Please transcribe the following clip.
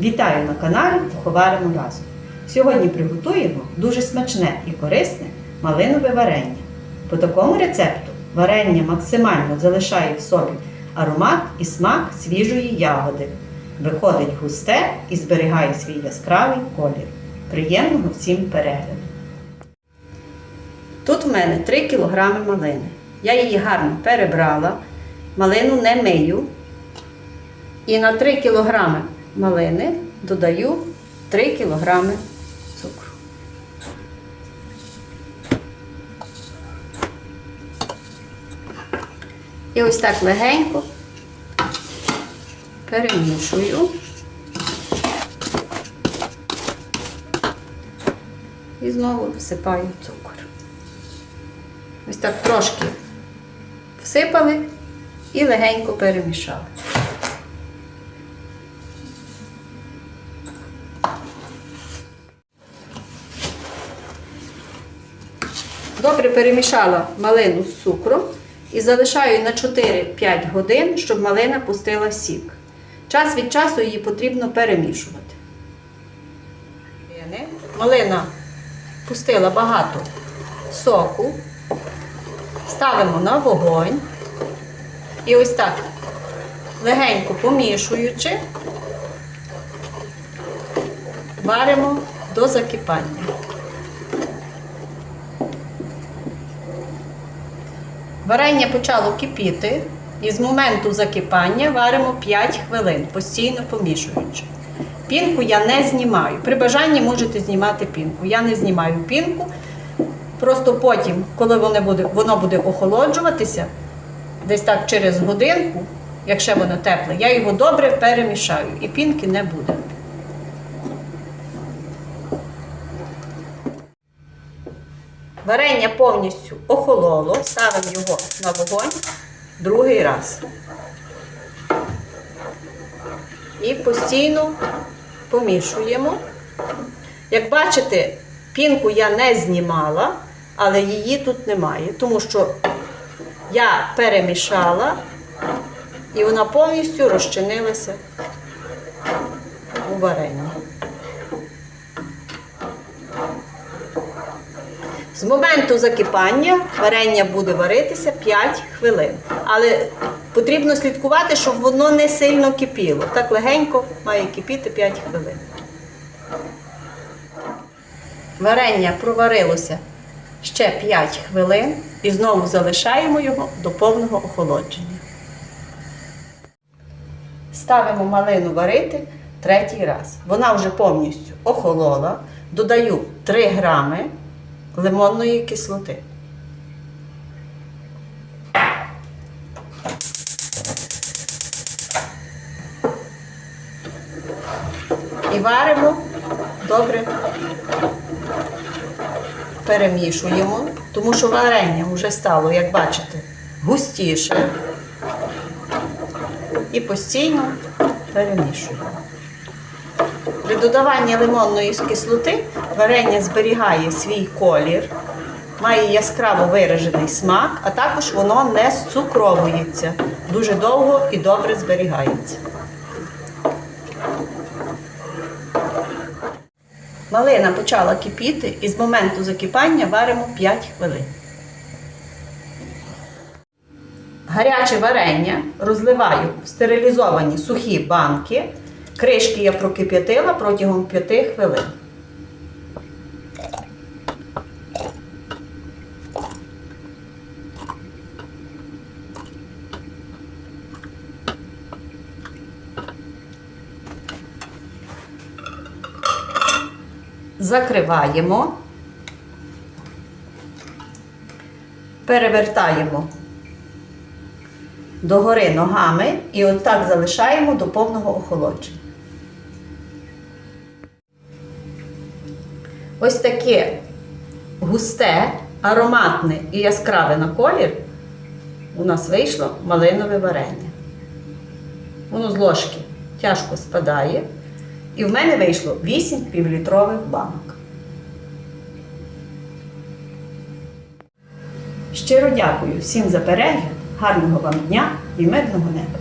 Вітаю на каналі Поховаримо разом. Сьогодні приготуємо дуже смачне і корисне малинове варення. По такому рецепту варення максимально залишає в собі аромат і смак свіжої ягоди. Виходить густе і зберігає свій яскравий колір. Приємного всім перегляду! Тут в мене 3 кг малини. Я її гарно перебрала, малину не мию. І на 3 кг малини додаю 3 кг цукру. І ось так легенько перемішую. І знову всипаю цукор. Ось так трошки всипали і легенько перемішали. Добре перемішала малину з цукром і залишаю на 4-5 годин, щоб малина пустила сік. Час від часу її потрібно перемішувати. Малина пустила багато соку, ставимо на вогонь і ось так легенько помішуючи, варимо до закипання. Варення почало кипіти, і з моменту закипання варимо 5 хвилин, постійно помішуючи. Пінку я не знімаю. При бажанні можете знімати пінку. Я не знімаю пінку. Просто потім, коли воно буде, воно буде охолоджуватися, десь так через годинку, якщо воно тепле, я його добре перемішаю і пінки не буде. Варення повністю охололо, ставимо його на вогонь другий раз. І постійно помішуємо. Як бачите, пінку я не знімала, але її тут немає, тому що я перемішала і вона повністю розчинилася у варенні. З моменту закипання варення буде варитися 5 хвилин. Але потрібно слідкувати, щоб воно не сильно кипіло. Так легенько має кипіти 5 хвилин. Варення проварилося ще 5 хвилин і знову залишаємо його до повного охолодження. Ставимо малину варити третій раз. Вона вже повністю охолола. Додаю 3 грами лимонної кислоти. І варимо добре, перемішуємо, тому що варення вже стало, як бачите, густіше. І постійно перемішуємо. При додаванні лимонної кислоти варення зберігає свій колір, має яскраво виражений смак, а також воно не зцукровується. Дуже довго і добре зберігається. Малина почала кипіти і з моменту закипання варимо 5 хвилин. Гаряче варення розливаю в стерилізовані сухі банки. Кришки я прокип'ятила протягом 5 хвилин. Закриваємо, перевертаємо догори ногами і отак залишаємо до повного охолодження. Ось таке густе, ароматне і яскраве на колір у нас вийшло малинове варення. Воно з ложки тяжко спадає. І в мене вийшло 8 півлітрових банок. Щиро дякую всім за перегляд, гарного вам дня і мирного неба!